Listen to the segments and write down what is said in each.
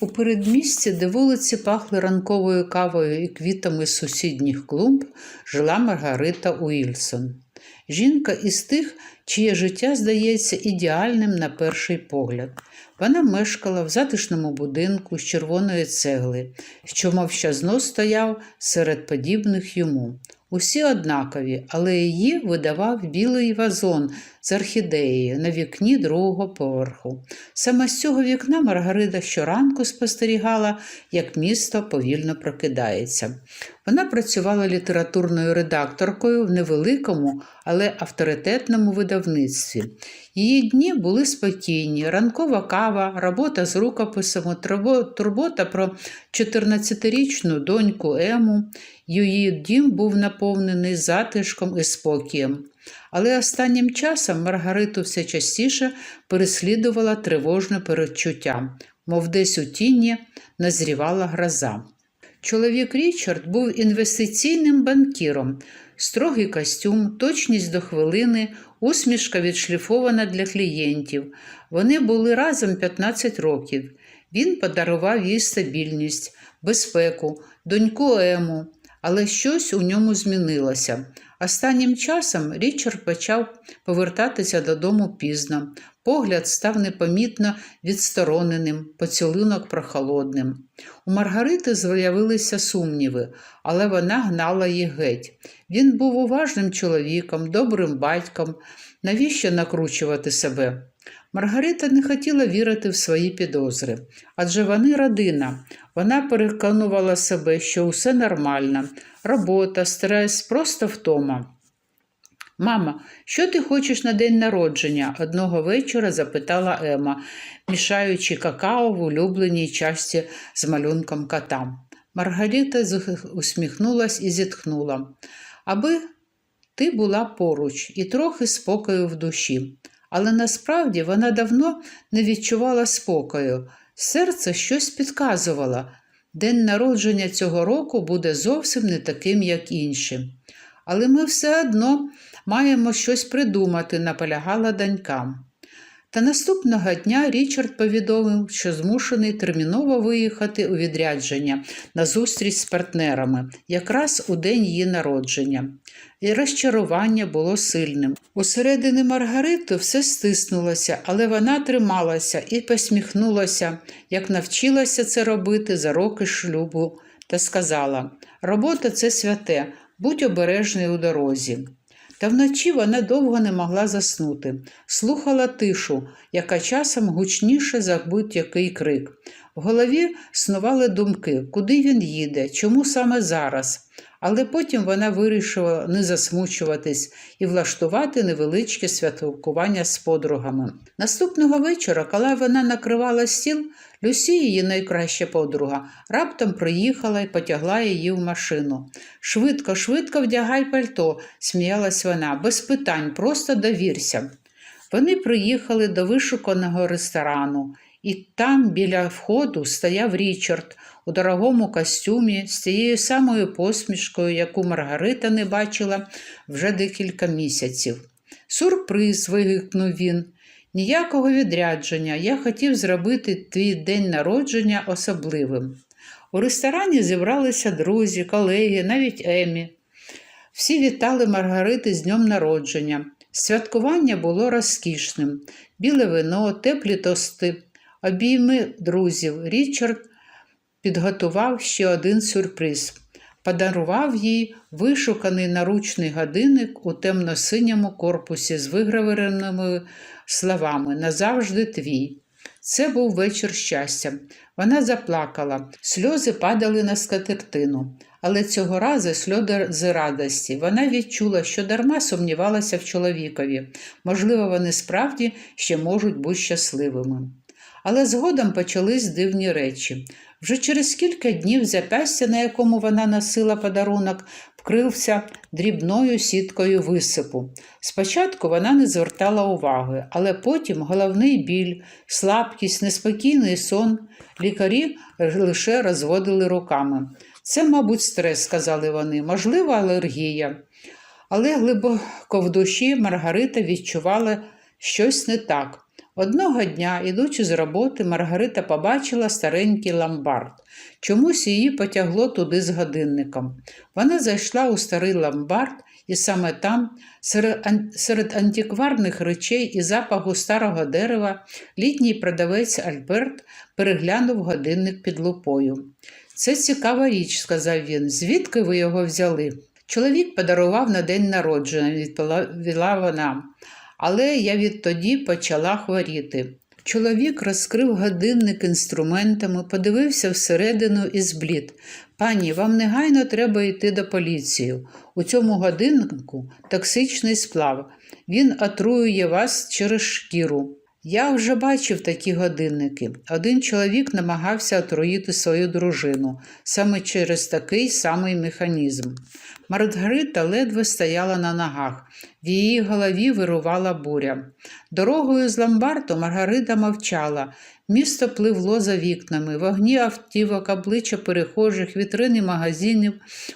У передмісті, де вулиці пахли ранковою кавою і квітами сусідніх клумб, жила Маргарита Уільсон. Жінка із тих, чиє життя здається ідеальним на перший погляд. Вона мешкала в затишному будинку з червоної цегли, що мовчазно стояв серед подібних йому. Усі однакові, але її видавав білий вазон з орхідеєю на вікні другого поверху. Саме з цього вікна Маргарита щоранку спостерігала, як місто повільно прокидається. Вона працювала літературною редакторкою в невеликому, але авторитетному видавництві. Її дні були спокійні, ранкова кава, робота з рукописами, турбота про 14-річну доньку Ему. Її дім був наповнений затишком і спокієм. Але останнім часом Маргариту все частіше переслідувала тривожне передчуття, мов десь у тіні назрівала гроза. Чоловік Річард був інвестиційним банкіром, строгий костюм, точність до хвилини, усмішка відшліфована для клієнтів. Вони були разом 15 років. Він подарував їй стабільність, безпеку, доньку Ему, але щось у ньому змінилося. Останнім часом Річард почав повертатися додому пізно. Погляд став непомітно відстороненим, поцілунок прохолодним. У Маргарити з'явилися сумніви, але вона гнала їх геть. Він був уважним чоловіком, добрим батьком. Навіщо накручувати себе? Маргарита не хотіла вірити в свої підозри, адже вони родина. Вона переконувала себе, що усе нормально, робота, стрес, просто втома. Мама, що ти хочеш на день народження? одного вечора запитала Ема, мішаючи какао в улюбленій часті з малюнком кота. Маргарита усміхнулась і зітхнула. Аби ти була поруч і трохи спокою в душі. Але насправді вона давно не відчувала спокою. Серце щось підказувало. День народження цього року буде зовсім не таким, як інші. Але ми все одно маємо щось придумати, наполягала донька. Та наступного дня Річард повідомив, що змушений терміново виїхати у відрядження на зустріч з партнерами, якраз у день її народження. І розчарування було сильним. Усередині Маргарити все стиснулося, але вона трималася і посміхнулася, як навчилася це робити за роки шлюбу, та сказала: робота це святе, будь обережний у дорозі. Та вночі вона довго не могла заснути, слухала тишу, яка часом гучніше за будь-який крик. В голові снували думки, куди він їде, чому саме зараз. Але потім вона вирішила не засмучуватись і влаштувати невеличке святкування з подругами. Наступного вечора, коли вона накривала стіл, Люсі, її найкраща подруга, раптом приїхала і потягла її в машину. Швидко, швидко вдягай пальто, сміялась вона, без питань, просто довірся. Вони приїхали до вишуканого ресторану, і там біля входу стояв Річард у дорогому костюмі з тією самою посмішкою, яку Маргарита не бачила вже декілька місяців. Сюрприз, вигукнув він. Ніякого відрядження. Я хотів зробити твій день народження особливим. У ресторані зібралися друзі, колеги, навіть Емі. Всі вітали Маргарити з днем народження. Святкування було розкішним. Біле вино, теплі тости, обійми друзів. Річард підготував ще один сюрприз. Подарував їй вишуканий наручний годинник у темно-синьому корпусі з вигравірованими словами Назавжди твій. Це був вечір щастя. Вона заплакала, сльози падали на скатертину. Але цього разу сльози радості. Вона відчула, що дарма сумнівалася в чоловікові. Можливо, вони справді ще можуть бути щасливими. Але згодом почались дивні речі. Вже через кілька днів запястя, на якому вона носила подарунок, вкрився дрібною сіткою висипу. Спочатку вона не звертала уваги, але потім головний біль, слабкість, неспокійний сон лікарі лише розводили руками. Це, мабуть, стрес, сказали вони, можливо, алергія. Але глибоко в душі Маргарита відчувала щось не так. Одного дня, ідучи з роботи, Маргарита побачила старенький ломбард. Чомусь її потягло туди з годинником. Вона зайшла у старий ломбард, і саме там, серед, антикварних речей і запаху старого дерева, літній продавець Альберт переглянув годинник під лупою. Це цікава річ, сказав він. Звідки ви його взяли? Чоловік подарував на день народження, відповіла вона. Але я відтоді почала хворіти. Чоловік розкрив годинник інструментами, подивився всередину і зблід. Пані, вам негайно треба йти до поліції. У цьому годиннику токсичний сплав. Він отруює вас через шкіру. Я вже бачив такі годинники. Один чоловік намагався отруїти свою дружину саме через такий самий механізм. Маргарита ледве стояла на ногах, в її голові вирувала буря. Дорогою з ломбарду Маргарита мовчала. Місто пливло за вікнами, вогні автівок, обличчя перехожих, вітрини магазинів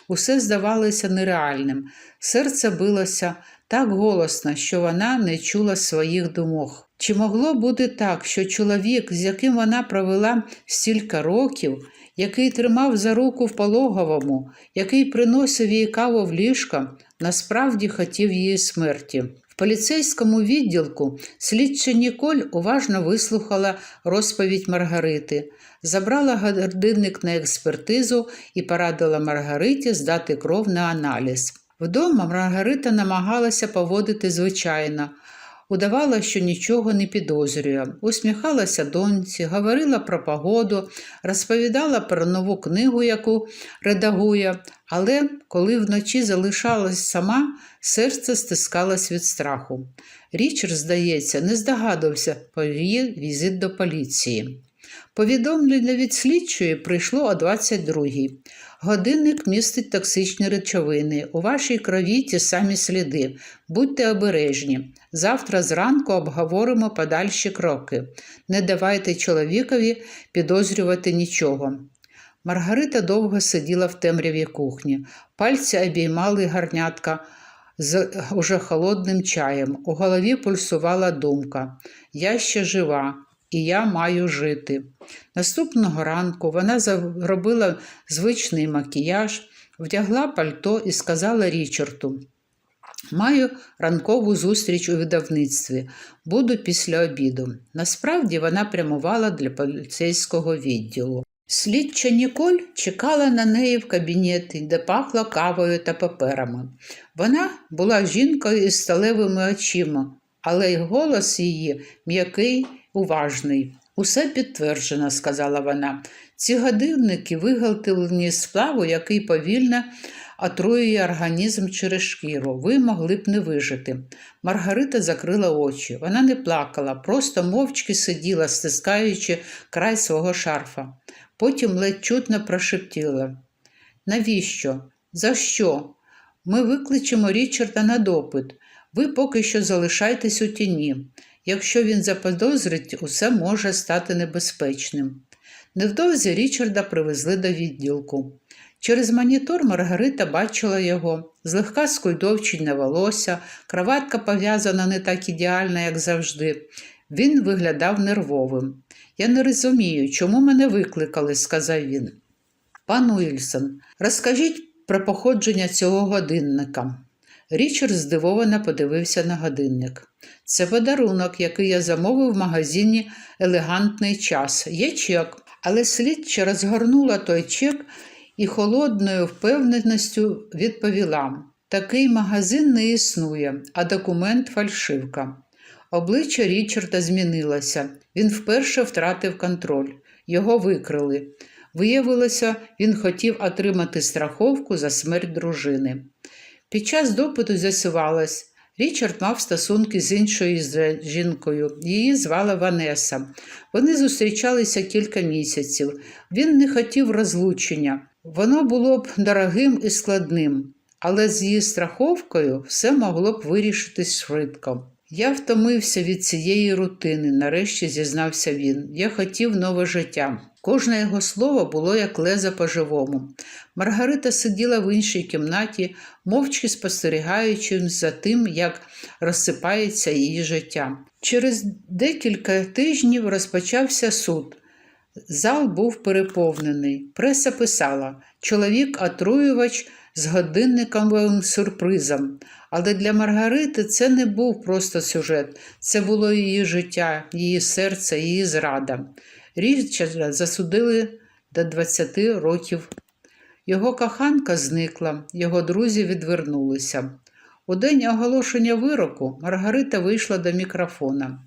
усе здавалося нереальним. Серце билося так голосно, що вона не чула своїх думок. Чи могло бути так, що чоловік, з яким вона провела стільки років, який тримав за руку в пологовому, який приносив їй каву в ліжко, насправді хотів її смерті? В поліцейському відділку слідча Ніколь уважно вислухала розповідь Маргарити, забрала годинник на експертизу і порадила Маргариті здати кров на аналіз. Вдома Маргарита намагалася поводити звичайно, удавала, що нічого не підозрює, усміхалася доньці, говорила про погоду, розповідала про нову книгу, яку редагує, але коли вночі залишалась сама, серце стискалось від страху. Річард, здається, не здогадувався про її візит до поліції. Повідомлення від слідчої прийшло о 22-й. Годинник містить токсичні речовини. У вашій крові ті самі сліди. Будьте обережні. Завтра зранку обговоримо подальші кроки. Не давайте чоловікові підозрювати нічого. Маргарита довго сиділа в темряві кухні. Пальці обіймали гарнятка з уже холодним чаєм. У голові пульсувала думка: Я ще жива, і я маю жити. Наступного ранку вона зробила звичний макіяж, вдягла пальто і сказала Річарду: Маю ранкову зустріч у видавництві, буду після обіду. Насправді вона прямувала для поліцейського відділу. Слідча Ніколь чекала на неї в кабінеті, де пахло кавою та паперами. Вона була жінкою із сталевими очима, але й голос її м'який, уважний. Усе підтверджено, сказала вона. Ці годинники виготовлені з сплаву, який повільно отруює організм через шкіру. Ви могли б не вижити. Маргарита закрила очі. Вона не плакала, просто мовчки сиділа, стискаючи край свого шарфа. Потім ледь чутно прошептіла. Навіщо? За що? Ми викличемо Річарда на допит. Ви поки що залишайтесь у тіні. Якщо він заподозрить, усе може стати небезпечним. Невдовзі Річарда привезли до відділку. Через монітор Маргарита бачила його, злегка скульдовчене волосся, краватка пов'язана не так ідеально, як завжди. Він виглядав нервовим. Я не розумію, чому мене викликали, сказав він. Пан Уільсон, розкажіть про походження цього годинника. Річард здивовано подивився на годинник. Це подарунок, який я замовив в магазині Елегантний час. Є чек, але слідча розгорнула той чек і холодною впевненістю відповіла: такий магазин не існує, а документ фальшивка. Обличчя Річарда змінилося. Він вперше втратив контроль. Його викрили. Виявилося, він хотів отримати страховку за смерть дружини. Під час допиту з'ясувалось, Річард мав стосунки з іншою жінкою. Її звала Ванеса. Вони зустрічалися кілька місяців. Він не хотів розлучення. Воно було б дорогим і складним, але з її страховкою все могло б вирішитись швидко. Я втомився від цієї рутини, нарешті зізнався він. Я хотів нове життя. Кожне його слово було як леза по-живому. Маргарита сиділа в іншій кімнаті, мовчки спостерігаючи за тим, як розсипається її життя. Через декілька тижнів розпочався суд. Зал був переповнений. Преса писала чоловік отруювач з годинниковим сюрпризом. Але для Маргарити це не був просто сюжет, це було її життя, її серце, її зрада. Річарда засудили до 20 років. Його коханка зникла, його друзі відвернулися. У день оголошення вироку Маргарита вийшла до мікрофона.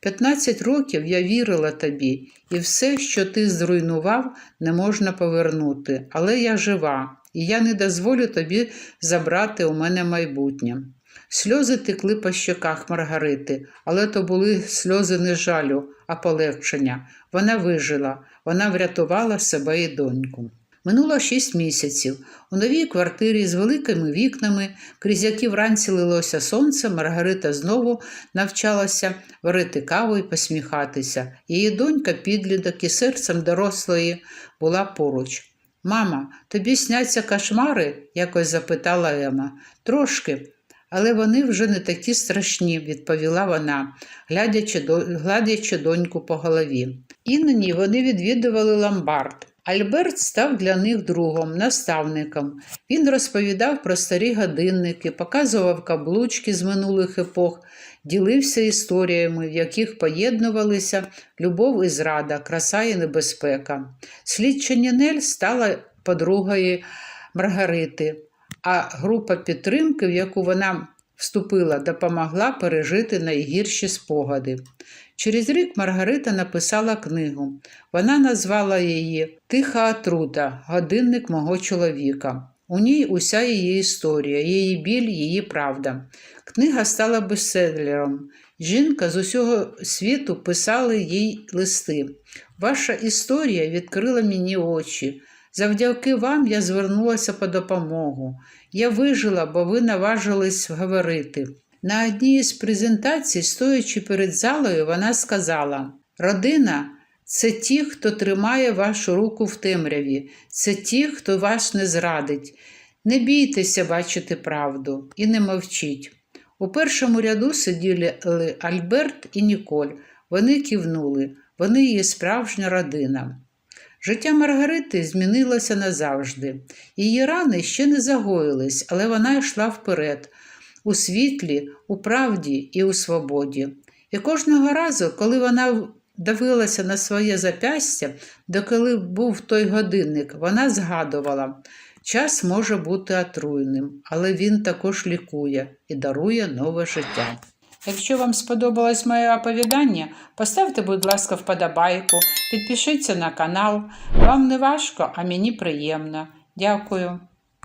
15 років я вірила тобі, і все, що ти зруйнував, не можна повернути. Але я жива, і я не дозволю тобі забрати у мене майбутнє. Сльози текли по щоках Маргарити, але то були сльози не жалю, а полегшення. Вона вижила, вона врятувала себе і доньку. Минуло шість місяців. У новій квартирі з великими вікнами, крізь які вранці лилося сонце, Маргарита знову навчалася варити каву і посміхатися. Її донька, підліток і серцем дорослої була поруч. Мама, тобі сняться кошмари? якось запитала Ема. Трошки, але вони вже не такі страшні, відповіла вона, глядячи, гладячи доньку по голові. Іноді вони відвідували ломбард. Альберт став для них другом, наставником. Він розповідав про старі годинники, показував каблучки з минулих епох, ділився історіями, в яких поєднувалися любов і зрада, краса і небезпека. Слідча Нінель стала подругою Маргарити, а група підтримки, в яку вона вступила, допомогла пережити найгірші спогади. Через рік Маргарита написала книгу. Вона назвала її Тиха отрута, годинник мого чоловіка. У ній уся її історія, її біль, її правда. Книга стала бестселером. Жінка з усього світу писала їй листи. Ваша історія відкрила мені очі. Завдяки вам я звернулася по допомогу. Я вижила, бо ви наважились говорити. На одній із презентацій, стоячи перед залою, вона сказала: Родина це ті, хто тримає вашу руку в темряві, це ті, хто вас не зрадить. Не бійтеся бачити правду і не мовчіть. У першому ряду сиділи Альберт і Ніколь. Вони кивнули, вони її справжня родина. Життя Маргарити змінилося назавжди. Її рани ще не загоїлись, але вона йшла вперед, у світлі, у правді і у свободі. І кожного разу, коли вона дивилася на своє запястя, до коли був той годинник, вона згадувала, час може бути отруйним, але він також лікує і дарує нове життя. Якщо вам сподобалось моє оповідання, поставте, будь ласка, вподобайку, підпишіться на канал. Вам не важко, а мені приємно. Дякую.